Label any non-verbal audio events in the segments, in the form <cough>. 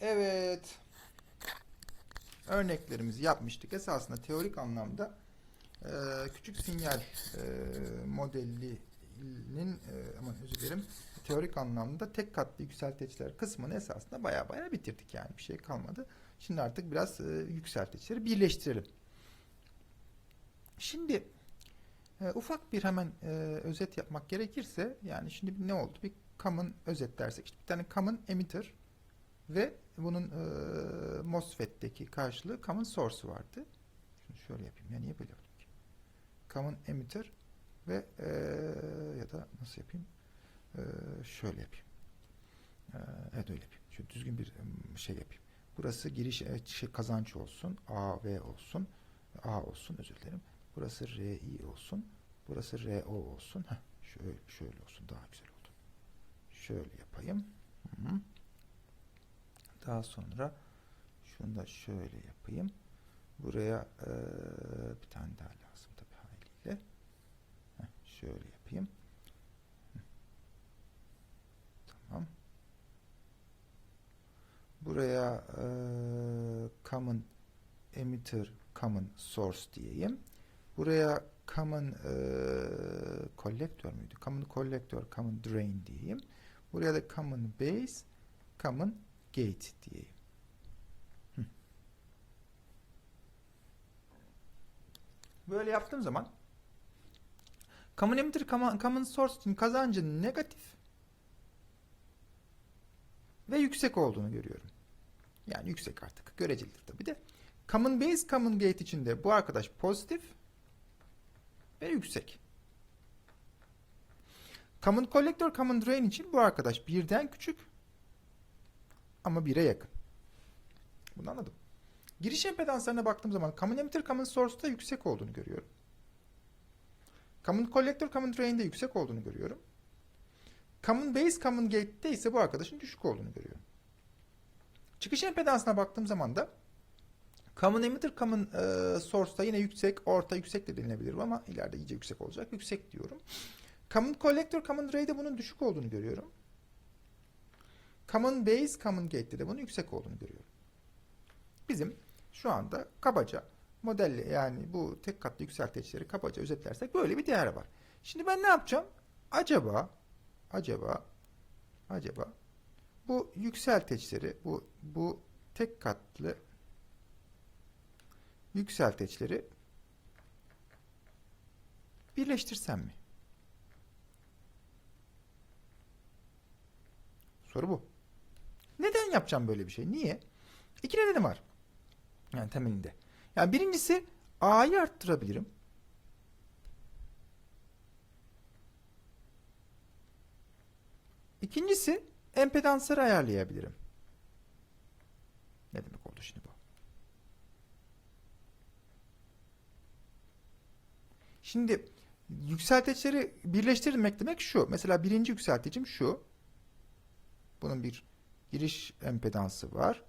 Evet. Örneklerimizi yapmıştık. Esasında teorik anlamda e, küçük sinyal e, modelinin e, aman özür dilerim teorik anlamda tek katlı yükselteçler kısmını esasında baya baya bitirdik yani bir şey kalmadı. Şimdi artık biraz e, yükselteçleri birleştirelim. Şimdi e, ufak bir hemen özet yapmak gerekirse yani şimdi ne oldu? Bir common özet dersek işte bir tane common emitter ve bunun e, MOSFET'teki karşılığı common source vardı. Şunu şöyle yapayım. Ya niye böyle yaptım ki? Common emitter ve e, ya da nasıl yapayım? E, şöyle yapayım. E, evet öyle yapayım. Şöyle düzgün bir şey yapayım. Burası giriş şey, kazanç olsun. A, V olsun. A olsun özür dilerim. Burası RI olsun. Burası RO olsun. Heh, şöyle, şöyle olsun. Daha güzel oldu. Şöyle yapayım. Hı -hı. Daha sonra şunu da şöyle yapayım. Buraya eee, bir tane daha lazım tabii haliyle. Heh, şöyle yapayım. Tamam. Buraya eee, common emitter, common source diyeyim. Buraya common eee collector müydü? Common collector, common drain diyeyim. Buraya da common base, common gate diyeyim. Böyle yaptığım zaman common emitter, common, source'un kazancı negatif ve yüksek olduğunu görüyorum. Yani yüksek artık. Görecelidir tabii de. Common base, common gate içinde bu arkadaş pozitif ve yüksek. Common collector, common drain için bu arkadaş birden küçük ama 1'e yakın. Bunu anladım. Giriş empedanslarına baktığım zaman common emitter, common source'da yüksek olduğunu görüyorum. Common collector, common drain'de yüksek olduğunu görüyorum. Common base, common gate'de ise bu arkadaşın düşük olduğunu görüyorum. Çıkış empedansına baktığım zaman da common emitter, common e, source'da yine yüksek, orta yüksek de denilebilir ama ileride iyice yüksek olacak. Yüksek diyorum. Common collector, common drain'de bunun düşük olduğunu görüyorum. Common base, common gate'de de bunun yüksek olduğunu görüyorum. Bizim şu anda kabaca modelle yani bu tek katlı yükselteçleri kabaca özetlersek böyle bir değer var. Şimdi ben ne yapacağım? Acaba acaba acaba bu yükselteçleri bu bu tek katlı yükselteçleri birleştirsem mi? Soru bu. Neden yapacağım böyle bir şey? Niye? İki nedenim var. Yani temelinde. Yani birincisi A'yı arttırabilirim. İkincisi empedansları ayarlayabilirim. Ne demek oldu şimdi bu? Şimdi yükselteçleri birleştirmek demek şu. Mesela birinci yükseltecim şu. Bunun bir giriş empedansı var.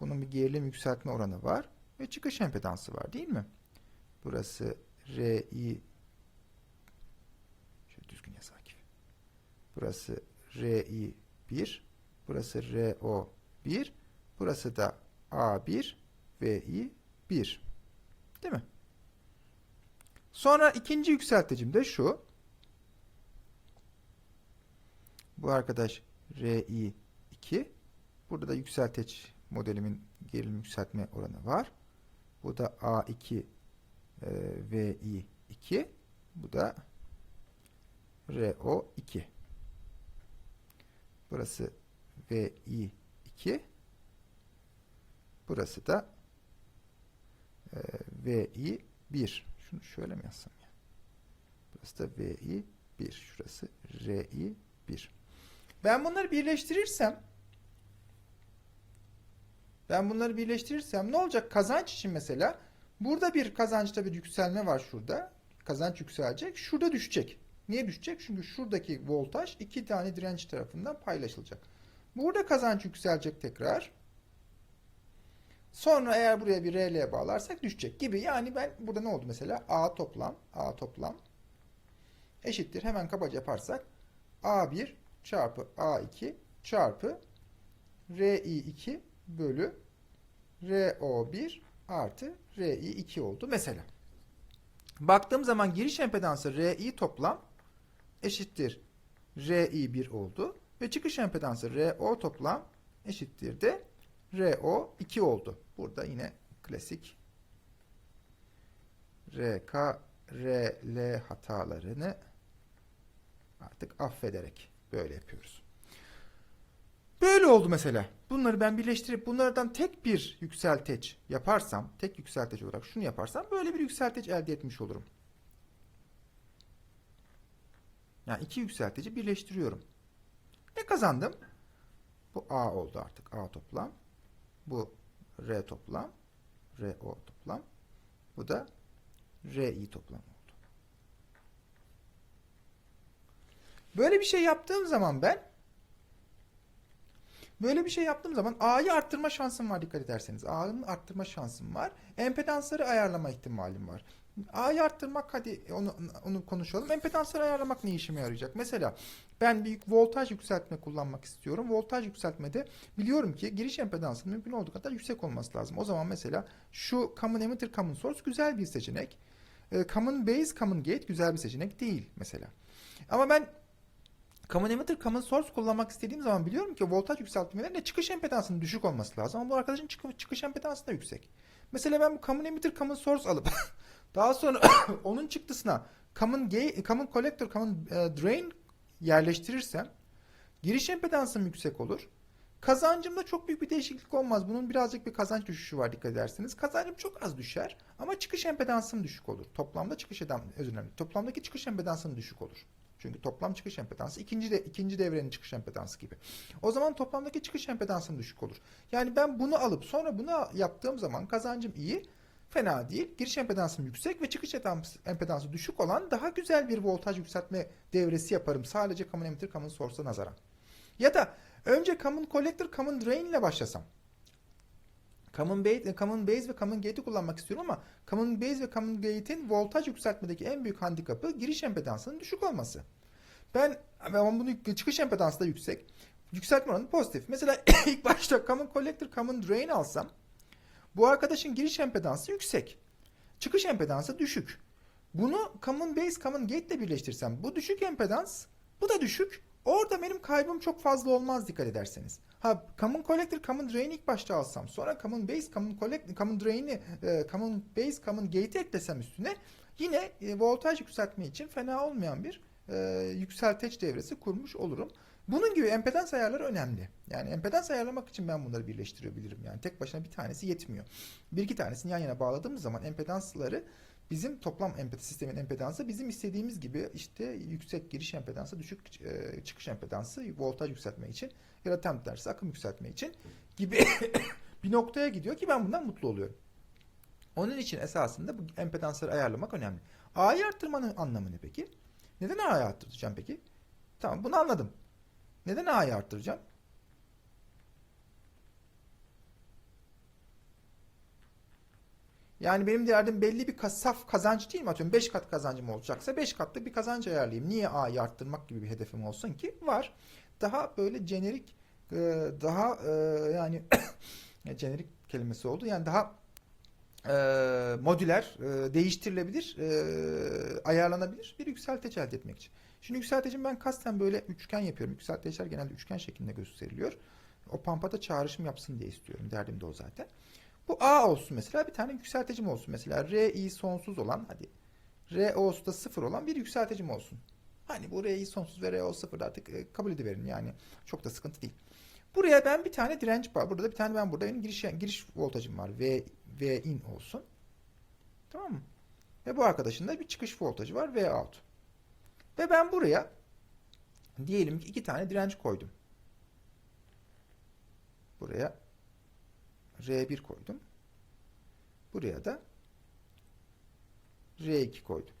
Bunun bir gerilim yükseltme oranı var. Ve çıkış empedansı var değil mi? Burası RI şöyle düzgün yaz. Burası RI 1. Burası RO 1. Burası da A1 VI 1. Değil mi? Sonra ikinci yükseltecim de şu. Bu arkadaş RI 2. Burada da yükselteç modelimin gerilim yükseltme oranı var. Bu da A2 e, VI 2. Bu da RO2. Burası VI 2. Burası da e, VI 1. Şunu şöyle mi yazsam ya? Burası da VI 1. Şurası RI 1. Ben bunları birleştirirsem ben bunları birleştirirsem ne olacak? Kazanç için mesela burada bir kazançta bir yükselme var şurada. Kazanç yükselecek. Şurada düşecek. Niye düşecek? Çünkü şuradaki voltaj iki tane direnç tarafından paylaşılacak. Burada kazanç yükselecek tekrar. Sonra eğer buraya bir RL bağlarsak düşecek gibi. Yani ben burada ne oldu mesela? A toplam, A toplam eşittir. Hemen kabaca yaparsak A1 çarpı A2 çarpı RI2 bölü RO1 artı RI2 oldu mesela. Baktığım zaman giriş empedansı RI toplam eşittir RI1 oldu. Ve çıkış empedansı RO toplam eşittir de RO2 oldu. Burada yine klasik RK, RL hatalarını artık affederek böyle yapıyoruz. Böyle oldu mesela. Bunları ben birleştirip bunlardan tek bir yükselteç yaparsam, tek yükselteç olarak şunu yaparsam böyle bir yükselteç elde etmiş olurum. Yani iki yükselteci birleştiriyorum. Ne kazandım? Bu A oldu artık. A toplam. Bu R toplam. RO toplam. Bu da RI toplam oldu. Böyle bir şey yaptığım zaman ben Böyle bir şey yaptığım zaman A'yı arttırma şansım var dikkat ederseniz. A'nın arttırma şansım var. Empedansları ayarlama ihtimalim var. A'yı arttırmak hadi onu, onu konuşalım. Empedansları ayarlamak ne işime yarayacak? Mesela ben bir voltaj yükseltme kullanmak istiyorum. Voltaj yükseltmede biliyorum ki giriş empedansının mümkün olduğu kadar yüksek olması lazım. O zaman mesela şu common emitter common source güzel bir seçenek. E, common base common gate güzel bir seçenek değil mesela. Ama ben Common emitter, common source kullanmak istediğim zaman biliyorum ki voltaj yükseltmelerinde çıkış empedansının düşük olması lazım. Ama bu arkadaşın çık- çıkış empedansı da yüksek. Mesela ben bu common emitter, common source alıp <laughs> daha sonra <coughs> onun çıktısına common, gate, common collector, common e, drain yerleştirirsem giriş empedansım yüksek olur. Kazancımda çok büyük bir değişiklik olmaz. Bunun birazcık bir kazanç düşüşü var dikkat ederseniz. Kazancım çok az düşer ama çıkış empedansım düşük olur. Toplamda çıkış eden özür dilerim. Toplamdaki çıkış empedansım düşük olur. Çünkü toplam çıkış empedansı ikinci de ikinci devrenin çıkış empedansı gibi. O zaman toplamdaki çıkış empedansım düşük olur. Yani ben bunu alıp sonra bunu yaptığım zaman kazancım iyi, fena değil. Giriş empedansım yüksek ve çıkış empedansı düşük olan daha güzel bir voltaj yükseltme devresi yaparım. Sadece common emitter, common source'a nazaran. Ya da önce common collector, common drain ile başlasam. Common base, common base ve common gate'i kullanmak istiyorum ama common base ve common gate'in voltaj yükseltmedeki en büyük handikapı giriş empedansının düşük olması. Ben ben bunu çıkış empedansı da yüksek. Yükseltme oranı pozitif. Mesela <coughs> ilk başta common collector, common drain alsam bu arkadaşın giriş empedansı yüksek. Çıkış empedansı düşük. Bunu common base, common gate ile birleştirsem bu düşük empedans, bu da düşük. Orada benim kaybım çok fazla olmaz dikkat ederseniz. Ha common collector, common drain ilk başta alsam, sonra common base, common collect, common drain'i, e, common base, common gate'i eklesem üstüne yine e, voltaj yükseltme için fena olmayan bir e, yükselteç devresi kurmuş olurum. Bunun gibi empedans ayarları önemli. Yani empedans ayarlamak için ben bunları birleştirebilirim. Yani tek başına bir tanesi yetmiyor. Bir iki tanesini yan yana bağladığımız zaman empedansları bizim toplam empedans sistemin empedansı bizim istediğimiz gibi işte yüksek giriş empedansı, düşük e, çıkış empedansı, voltaj yükseltme için ya da tam tersi akım yükseltme için gibi <coughs> bir noktaya gidiyor ki ben bundan mutlu oluyorum. Onun için esasında bu empedansları ayarlamak önemli. A'yı arttırmanın anlamı ne peki? Neden A'yı arttıracağım peki? Tamam bunu anladım. Neden A'yı arttıracağım? Yani benim derdim belli bir saf kazanç değil mi? Atıyorum 5 kat kazancım olacaksa 5 katlı bir kazanç ayarlayayım. Niye A'yı arttırmak gibi bir hedefim olsun ki? Var. Daha böyle jenerik e, daha e, yani <coughs> jenerik kelimesi oldu. Yani daha e, modüler, değiştirilebilir, ayarlanabilir bir yükselteç elde etmek için. Şimdi yükseltecim ben kasten böyle üçgen yapıyorum. Yükselteçler genelde üçgen şeklinde gösteriliyor. O pampada çağrışım yapsın diye istiyorum. Derdim de o zaten. Bu A olsun mesela bir tane yükseltecim olsun. Mesela RI sonsuz olan hadi RO'su da sıfır olan bir yükseltecim olsun. Hani bu RI sonsuz ve RO sıfır artık e, kabul ediverin yani. Çok da sıkıntı değil. Buraya ben bir tane direnç var. Burada da bir tane ben burada benim giriş, giriş voltajım var. V, V in olsun. Tamam mı? Ve bu arkadaşın da bir çıkış voltajı var. V out. Ve ben buraya diyelim ki iki tane direnç koydum. Buraya R1 koydum. Buraya da R2 koydum.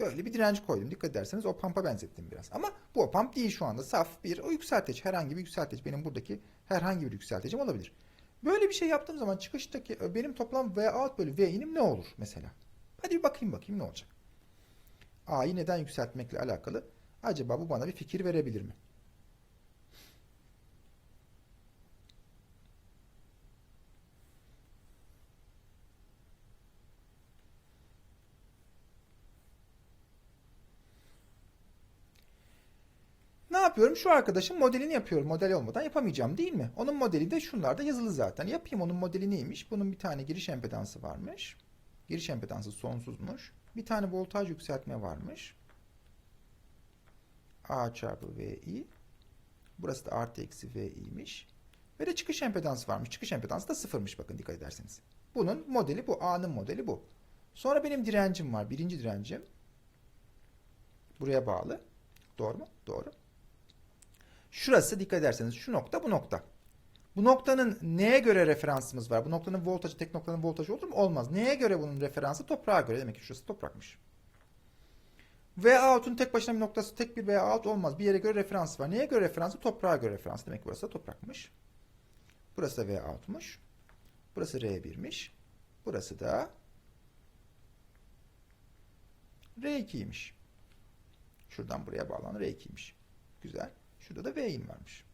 Böyle bir direnç koydum. Dikkat ederseniz o pampa benzettim biraz. Ama bu o pump değil şu anda. Saf bir o yükselteç. Herhangi bir yükselteç. Benim buradaki herhangi bir yükseltecim olabilir. Böyle bir şey yaptığım zaman çıkıştaki benim toplam V out bölü V inim ne olur mesela? Hadi bir bakayım bakayım ne olacak. A'yı neden yükseltmekle alakalı acaba bu bana bir fikir verebilir mi? Yapıyorum? Şu arkadaşın modelini yapıyorum. Model olmadan yapamayacağım değil mi? Onun modeli de şunlarda yazılı zaten. Yapayım onun modeli neymiş? Bunun bir tane giriş empedansı varmış. Giriş empedansı sonsuzmuş. Bir tane voltaj yükseltme varmış. A çarpı VI. Burası da artı eksi VI'miş. Ve de çıkış empedansı varmış. Çıkış empedansı da sıfırmış bakın dikkat ederseniz. Bunun modeli bu. A'nın modeli bu. Sonra benim direncim var. Birinci direncim. Buraya bağlı. Doğru mu? Doğru. Şurası dikkat ederseniz şu nokta bu nokta. Bu noktanın neye göre referansımız var? Bu noktanın voltajı tek noktanın voltajı olur mu? Olmaz. Neye göre bunun referansı? Toprağa göre. Demek ki şurası toprakmış. V out'un tek başına bir noktası tek bir V out olmaz. Bir yere göre referans var. Neye göre referansı? Toprağa göre referans. Demek ki burası da toprakmış. Burası da V out'muş. Burası R1'miş. Burası da R2'ymiş. Şuradan buraya bağlanan R2'ymiş. Güzel. Şurada da V'in varmış.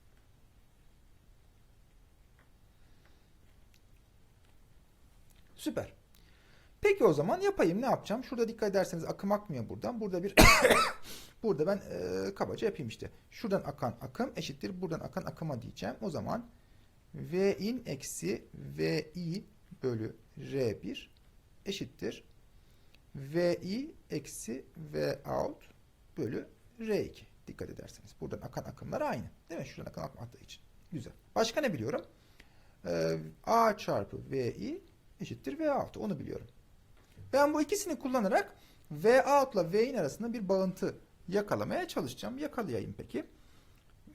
Süper. Peki o zaman yapayım. Ne yapacağım? Şurada dikkat ederseniz akım akmıyor buradan. Burada bir <coughs> burada ben e, kabaca yapayım işte. Şuradan akan akım eşittir. Buradan akan akıma diyeceğim. O zaman V in eksi V i bölü R1 eşittir. V i eksi V out bölü R2. Dikkat ederseniz. Buradan akan akımlar aynı. Değil mi? Şuradan akan akım attığı için. Güzel. Başka ne biliyorum? Ee, A çarpı VI eşittir V out. Onu biliyorum. Ben bu ikisini kullanarak V out ile V in arasında bir bağıntı yakalamaya çalışacağım. Yakalayayım peki.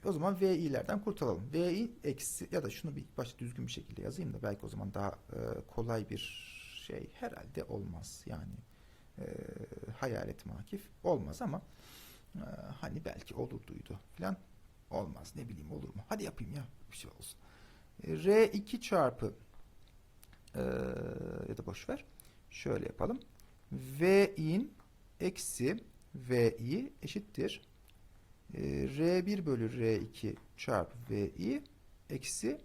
O zaman VI'lerden kurtulalım. VI eksi ya da şunu bir başta düzgün bir şekilde yazayım da belki o zaman daha e, kolay bir şey herhalde olmaz. Yani e, hayalet makif olmaz ama e, hani belki olurduydu falan olmaz ne bileyim olur mu? Hadi yapayım ya bir şey olsun. E, R2 çarpı e, ya da boş ver. Şöyle yapalım. V in eksi VI eşittir. E, R1 bölü R2 çarpı VI eksi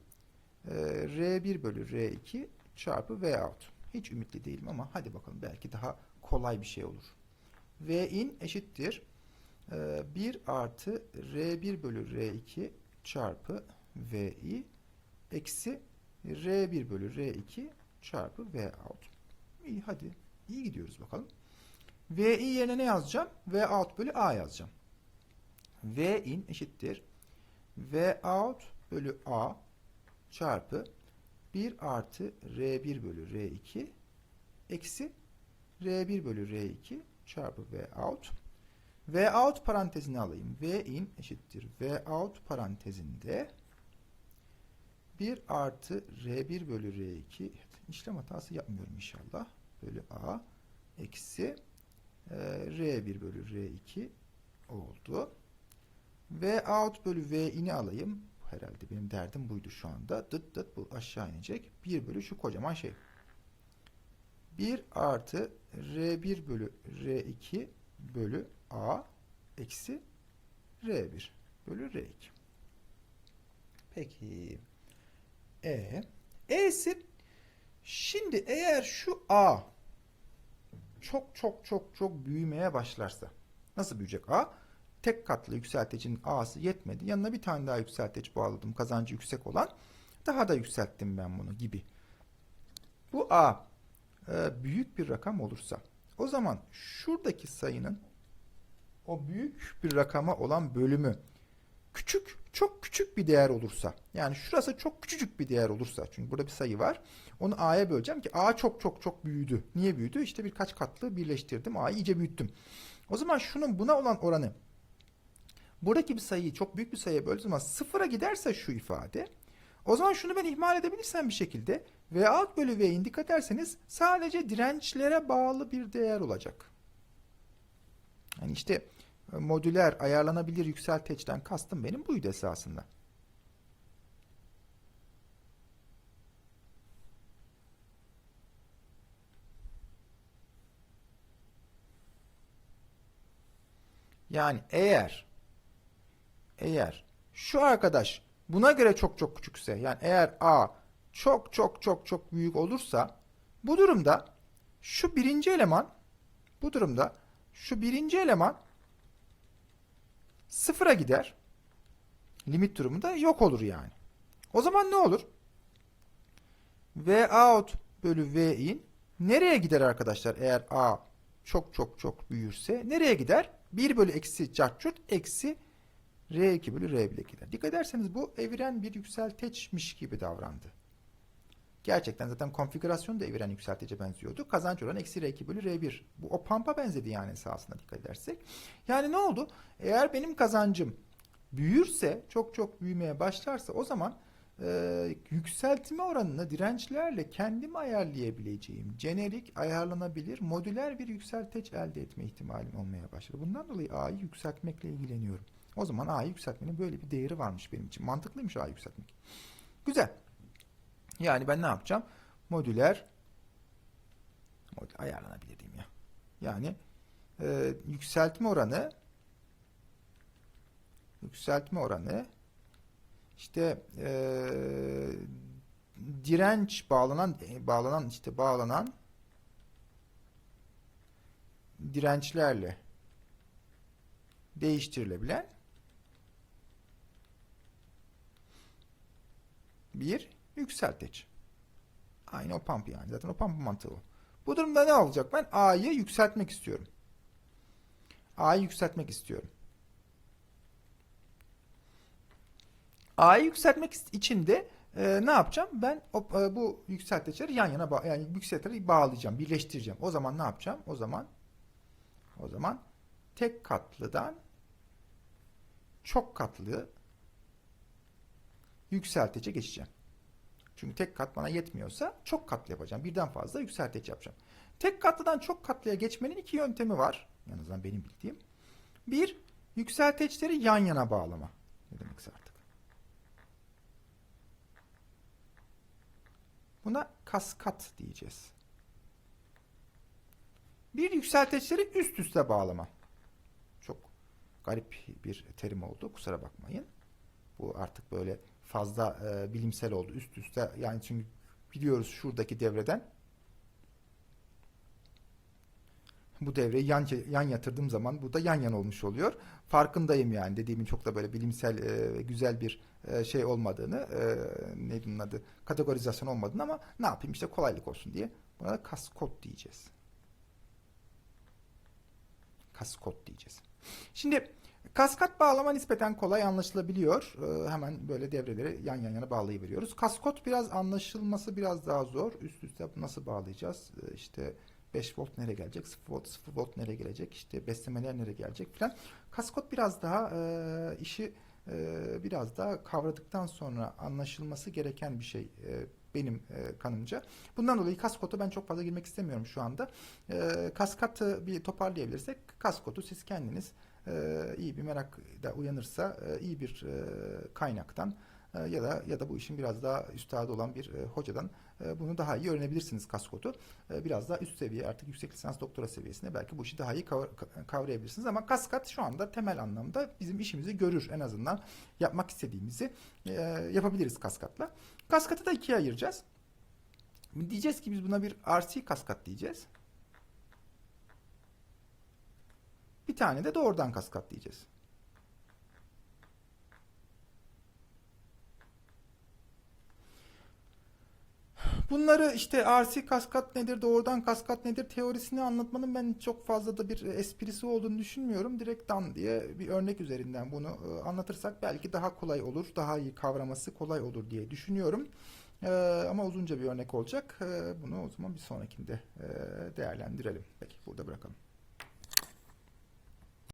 e, R1 bölü R2 çarpı V out. Hiç ümitli değilim ama hadi bakalım belki daha kolay bir şey olur. V in eşittir. E, 1 artı R1 bölü R2 çarpı VI eksi R1 bölü R2 çarpı V out. İyi hadi. İyi gidiyoruz bakalım. VI yerine ne yazacağım? V out bölü A yazacağım. V in eşittir. V out bölü A çarpı 1 artı R1 bölü R2 eksi R1 bölü R2 çarpı V out. V out parantezini alayım. V in eşittir. V out parantezinde 1 artı R1 bölü R2 işlem hatası yapmıyorum inşallah. Bölü A eksi e, R1 bölü R2 oldu. V out bölü V in'i alayım. Herhalde benim derdim buydu şu anda. Dıt dıt bu aşağı inecek. 1 bölü şu kocaman şey. 1 artı R1 bölü R2 bölü A eksi R1 bölü R2. Peki. E. E'si şimdi eğer şu A çok çok çok çok büyümeye başlarsa nasıl büyüyecek A? Tek katlı yükselticinin A'sı yetmedi. Yanına bir tane daha yükseltici bağladım. Kazancı yüksek olan. Daha da yükselttim ben bunu gibi. Bu A e, büyük bir rakam olursa o zaman şuradaki sayının o büyük bir rakama olan bölümü küçük, çok küçük bir değer olursa yani şurası çok küçücük bir değer olursa çünkü burada bir sayı var. Onu A'ya böleceğim ki A çok çok çok büyüdü. Niye büyüdü? İşte birkaç katlı birleştirdim. A'yı iyice büyüttüm. O zaman şunun buna olan oranı buradaki bir sayıyı çok büyük bir sayıya böldüğüm zaman sıfıra giderse şu ifade o zaman şunu ben ihmal edebilirsem bir şekilde V alt bölü V'in dikkat ederseniz sadece dirençlere bağlı bir değer olacak. Yani işte modüler ayarlanabilir yükselteçten kastım benim buydu esasında. Yani eğer eğer şu arkadaş buna göre çok çok küçükse yani eğer A çok çok çok çok büyük olursa bu durumda şu birinci eleman bu durumda şu birinci eleman sıfıra gider. limit durumunda yok olur yani. O zaman ne olur? V out bölü V in nereye gider arkadaşlar eğer A çok çok çok büyürse nereye gider? 1 bölü eksi çarçurt eksi R2 bölü R1'e gider. Dikkat ederseniz bu eviren bir yükselteçmiş gibi davrandı. Gerçekten zaten konfigürasyon da eviren yükseltece benziyordu. Kazanç oranı eksi R2 bölü R1. Bu o pampa benzedi yani esasında dikkat edersek. Yani ne oldu? Eğer benim kazancım büyürse, çok çok büyümeye başlarsa o zaman e, yükseltme oranını dirençlerle kendim ayarlayabileceğim, jenerik, ayarlanabilir, modüler bir yükselteç elde etme ihtimalim olmaya başladı. Bundan dolayı A'yı yükseltmekle ilgileniyorum. O zaman A'yı yükseltmenin böyle bir değeri varmış benim için. Mantıklıymış A'yı yükseltmek. Güzel. Yani ben ne yapacağım? Modüler modül ayarlanabilir diyeyim ya. Yani e, yükseltme oranı yükseltme oranı işte e, direnç bağlanan e, bağlanan işte bağlanan dirençlerle değiştirilebilen bir yükselteç. Aynı o pump yani. Zaten o pump mantığı. Bu durumda ne olacak? Ben A'yı yükseltmek istiyorum. A'yı yükseltmek istiyorum. A'yı yükseltmek için de e, ne yapacağım? Ben o, e, bu yükselteçleri yan yana yani yükselteçleri bağlayacağım, birleştireceğim. O zaman ne yapacağım? O zaman o zaman tek katlıdan çok katlı yükseltece geçeceğim. Çünkü tek kat bana yetmiyorsa çok katlı yapacağım. Birden fazla yükselteç yapacağım. Tek katlıdan çok katlıya geçmenin iki yöntemi var. En azından benim bildiğim. Bir, yükselteçleri yan yana bağlama. Ne demekse artık. Buna kaskat diyeceğiz. Bir yükselteçleri üst üste bağlama. Çok garip bir terim oldu. Kusura bakmayın. Bu artık böyle fazla e, bilimsel oldu. Üst üste yani çünkü biliyoruz şuradaki devreden bu devreyi yan, yan yatırdığım zaman bu da yan yan olmuş oluyor. Farkındayım yani dediğimin çok da böyle bilimsel e, güzel bir e, şey olmadığını e, neydi bunun adı kategorizasyon olmadığını ama ne yapayım işte kolaylık olsun diye buna da kaskot diyeceğiz. Kaskot diyeceğiz. Şimdi Kaskat bağlama nispeten kolay anlaşılabiliyor. Ee, hemen böyle devreleri yan yan yana bağlayıveriyoruz. Kaskot biraz anlaşılması biraz daha zor. Üst üste nasıl bağlayacağız? Ee, işte 5 volt nereye gelecek? 0 volt 0 volt nereye gelecek? İşte beslemeler nereye gelecek falan. Kaskot biraz daha e, işi e, biraz daha kavradıktan sonra anlaşılması gereken bir şey e, benim e, kanımca. Bundan dolayı kaskota ben çok fazla girmek istemiyorum şu anda. E, kaskatı bir toparlayabilirsek kaskotu siz kendiniz iyi bir merak da uyanırsa e, iyi bir e, kaynaktan e, ya da ya da bu işin biraz daha üstadı olan bir hocadan bunu daha iyi öğrenebilirsiniz kaskotu. Biraz daha üst seviye artık yüksek lisans doktora seviyesinde belki bu işi daha iyi kavra- kavrayabilirsiniz ama kaskat şu anda temel anlamda bizim işimizi görür en azından yapmak istediğimizi yapabiliriz kaskatla. Kaskatı da ikiye ayıracağız. Diyeceğiz ki biz buna bir RC kaskat diyeceğiz. Bir tane de doğrudan kaskat diyeceğiz. Bunları işte RC kaskat nedir, doğrudan kaskat nedir teorisini anlatmanın ben çok fazla da bir esprisi olduğunu düşünmüyorum. Direkt dan diye bir örnek üzerinden bunu e, anlatırsak belki daha kolay olur, daha iyi kavraması kolay olur diye düşünüyorum. Ee, ama uzunca bir örnek olacak. Ee, bunu o zaman bir sonrakinde e, değerlendirelim. Peki burada bırakalım.